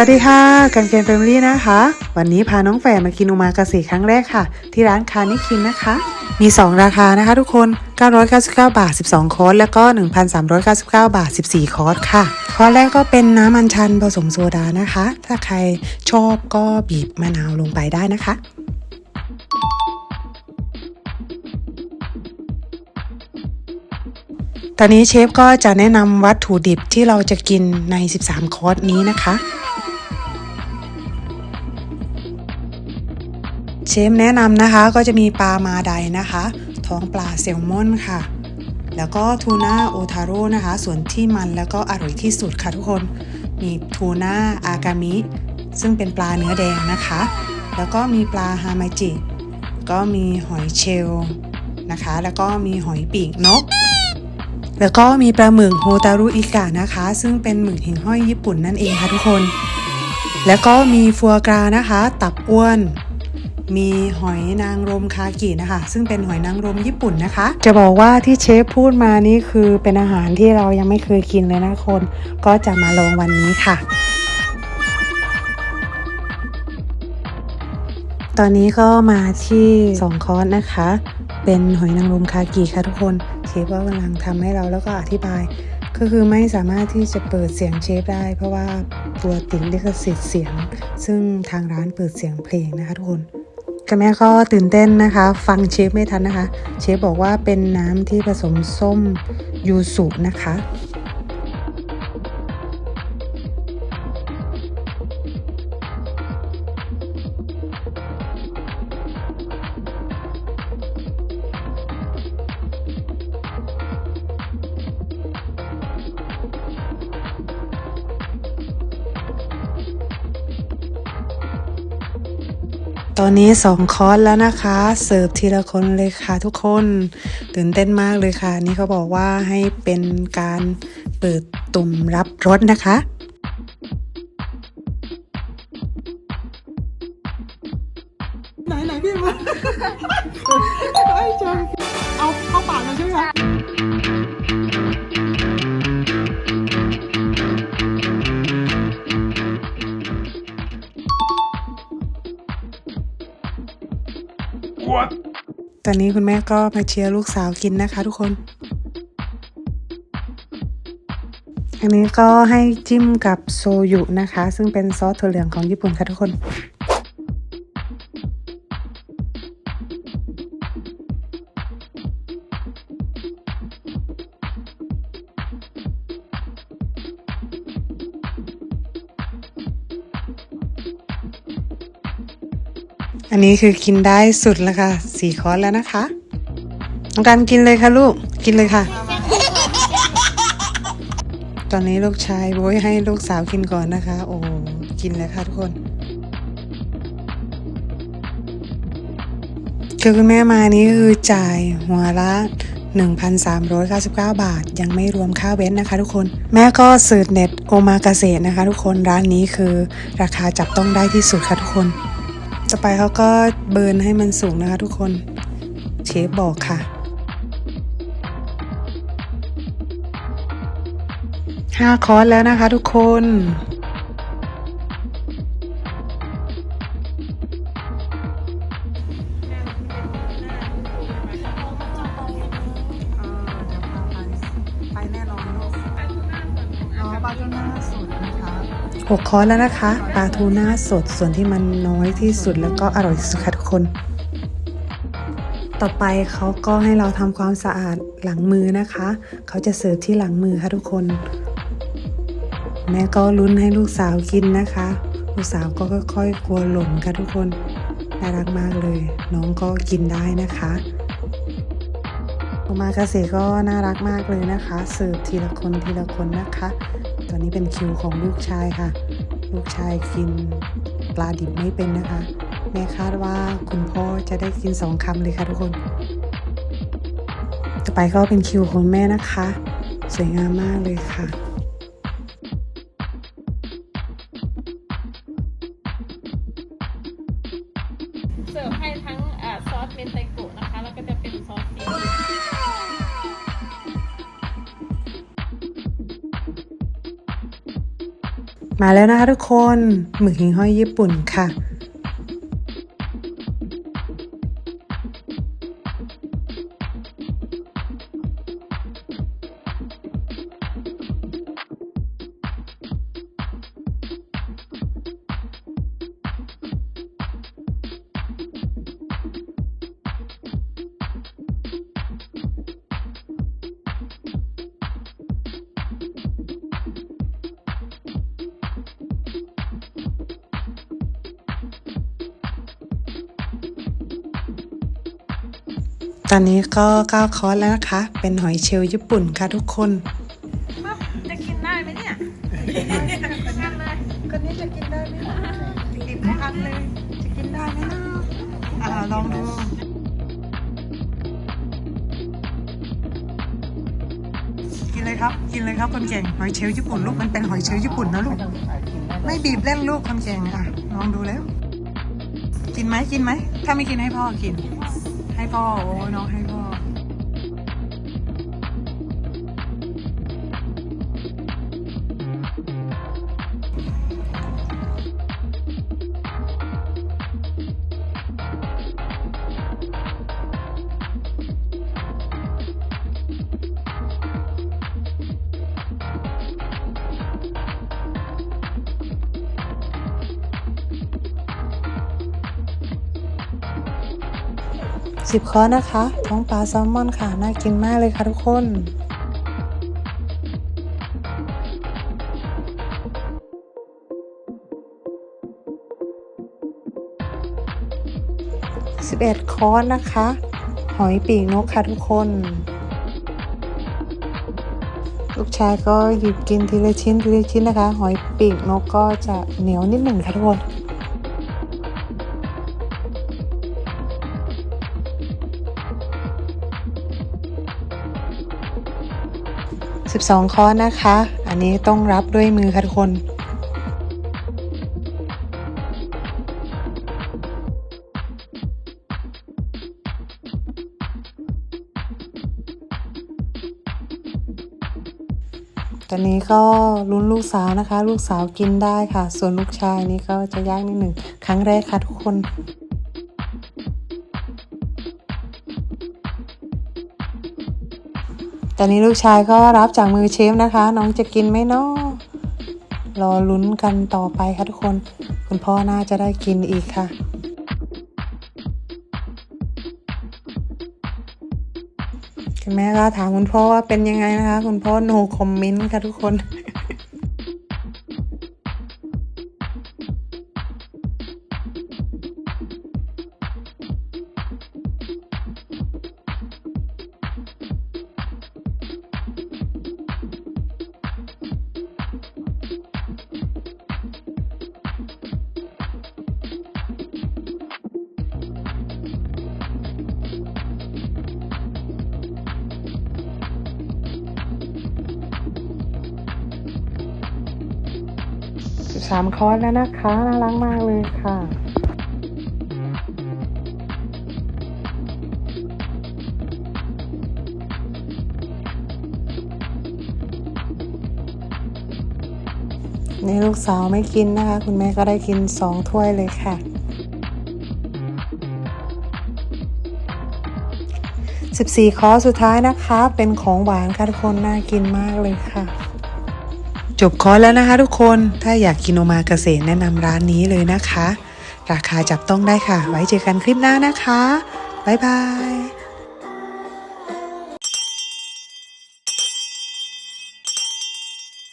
วัสดีค่ะกันเกนแฟมิลี่นะคะ วันนี้พาน้องแฝดมากินอุมากาเสะครั้งแรกค่ะ ที่ร้านคานิคินนะคะ มี 2 ราคานะคะทุกคน 999 บาท 12 คอร์สแล้วก็ 1,399 บาท 14 คอร์สค่ะ คอร์สแรกก็เป็นน้ำอัญชันผสมโซดานะคะ ถ้าใครชอบก็บีบมะนาวลงไปได้นะคะตอนนี้เชฟก็จะแนะนำวัตถุดิบที่เราจะกินใน 13 คอร์สนี้นะคะ เชฟแนะนำนะคะก็จะมีปลามาไดนะคะ ท้องปลาแซลมอนค่ะ แล้วก็ทูน่าโอทาโร่นะคะ ส่วนที่มันแล้วก็อร่อยที่สุดค่ะทุกคน มีทูน่าอากามิ ซึ่งเป็นปลาเนื้อแดงนะคะ แล้วก็มีปลาฮามาจิ ก็มีหอยเชลนะคะ แล้วก็มีหอยปีกนก แล้วก็มีปลาหมึกโฮตารุอิกะนะคะ ซึ่งเป็นหมึกหิ่งห้อยญี่ปุ่นนั่นเองค่ะทุกคน แล้วก็มีฟัวกรานะคะ ตับอ้วน มีหอยนางรมคากินะคะ ซึ่งเป็นหอยนางรมญี่ปุ่นนะคะ จะบอกว่าที่เชฟพูดมานี่คือเป็นอาหารที่เรายังไม่เคยกินเลยนะคน ก็จะมาลองวันนี้ค่ะ ตอนนี้ก็มาที่2คอร์สนะคะ เป็นหอยนางรมคากิค่ะทุกคนเชฟก็กำลังทำให้เราแล้วก็อธิบายก็คือไม่สามารถที่จะเปิดเสียงเชฟได้ เพราะว่าตัวติดลิขสิทธิ์เสียง ซึ่งทางร้านเปิดเสียงเพลงนะคะทุกคน กับแม่ก็ตื่นเต้นนะคะ ฟังเชฟไม่ทันนะคะ เชฟบอกว่าเป็นน้ำที่ผสมส้มยูสุนะคะ ตอนนี้สองคอร์สแล้วนะคะ เสิร์ฟทีละคนเลยค่ะทุกคน ตื่นเต้นมากเลยค่ะ นี่เขาบอกว่าให้เป็นการเปิดตุ่มรับรสนะคะไหนไหนพี่มาไอ้จังเอาเข้าปากเลยใช่ไหมคะ ตอนนี้คุณแม่ก็มาเชียร์ลูกสาวกินนะคะทุกคน อันนี้ก็ให้จิ้มกับโซยุนะคะ ซึ่งเป็นซอสถั่วเหลืองของญี่ปุ่นค่ะทุกคน อันนี้คือกินได้สุดแล้วค่ะสี่คอร์สแล้วนะคะน้องการกินเลยค่ะลูกกินเลยค่ะ ตอนนี้ลูกชายโวยให้ลูกสาวกินก่อนนะคะ โอ้กินเลยค่ะทุกคนคือคุณแม่มานี้คือจ่ายหัวละ1,399 บาท ยังไม่รวมค่าเว้นนะคะทุกคน แม่ก็สืดเน็ตโอมาเกาเสนะคะทุกคนร้านนี้คือราคาจับต้องได้ที่สุดค่ะทุกคน จะไปเขาก็เบิร์นให้มันสูงนะคะทุกคนเชฟบอกค่ะห้าคอร์สแล้วนะคะทุกคน หกคอร์สแล้วนะคะปลาทูน่าสดส่วนที่มันน้อยที่สุดแล้วก็อร่อยสุดค่ะทุกคน ต่อไปเขาก็ให้เราทำความสะอาดหลังมือนะคะ เขาจะเสิร์ฟที่หลังมือค่ะทุกคน แม่ก็ลุ้นให้ลูกสาวกินนะคะ ลูกสาวก็ค่อยๆกลัวหลงค่ะทุกคนน่ารักมากเลย น้องก็กินได้นะคะมาเกษตรก็น่ารักมากเลยนะคะ เสิร์ฟทีละคนทีละคนนะคะ ตอนนี้เป็นคิวของลูกชายค่ะ ลูกชายกินปลาดิบไม่เป็นนะคะ แม่คาดว่าคุณพ่อจะได้กินสองคำเลยค่ะทุกคน ต่อไปก็เป็นคิวของแม่นะคะ สวยงามมากเลยค่ะ มาแล้วนะคะทุกคนหมึกหิ่งห้อยญี่ปุ่นค่ะ ตอนนี้ก็ก้าวคอร์สแล้วนะคะ เป็นหอยเชลล์ญี่ปุ่นค่ะทุกคน จะกินได้ไหมเนี่ยนั่นเลยคนนี้จะกินได้ไหมติดไม่อันเลย จะกินได้ไหมนะอ่าลองดูกินเลยครับ กินเลยครับคนเก่ง หอยเชลล์ญี่ปุ่นลูกมันเป็นหอยเชลล์ญี่ปุ่นนะลูก ไม่บีบเล่นลูกคนเก่งอะลองดูแล้ว กินไหมกินไหม ถ้าไม่กินให้พ่อกิน ให้個，我會落喺個。 สิบข้อนะคะ ท้องปลาแซลมอนค่ะ น่ากินมากเลยค่ะทุกคนสิบเอ็ดข้อร์นะคะ หอยปีกนกค่ะทุกคน ลูกชายก็หยิบกินทีละชิ้นทีละชิ้นนะคะ หอยปีกนกก็จะเหนียวนิดหนึ่งค่ะทุกคน 12คอนะคะ อันนี้ต้องรับด้วยมือค่ะทุกคนตอนนี้ก็ลุ้นลูกสาวนะคะ ลูกสาวกินได้ค่ะ ส่วนลูกชายนี่ก็จะยากนิดหนึ่ง ครั้งแรกค่ะทุกคน ตอนนี้ลูกชายก็รับจากมือเชฟนะคะ น้องจะกินไหมเนาะรอลุ้นกันต่อไปค่ะทุกคน คุณพ่อน่าจะได้กินอีกค่ะ คุณแม่ก็ถามคุณพ่อว่าเป็นยังไงนะคะ คุณพ่อ no comment ค่ะทุกคน สามคอร์สแล้วนะคะ น่ารักมากเลยค่ะนี่ลูกสาวไม่กินนะคะ คุณแม่ก็ได้กินสองถ้วยเลยค่ะ 14 คอร์สสุดท้ายนะคะ เป็นของหวานค่ะทุกคน น่ากินมากเลยค่ะ จบคอร์สแล้วนะคะทุกคนถ้าอยากกินโอมากาเกษตรแนะนำร้านนี้เลยนะคะ ราคาจับต้องได้ค่ะ ไว้เจอกันคลิปหน้านะคะ บ๊ายบาย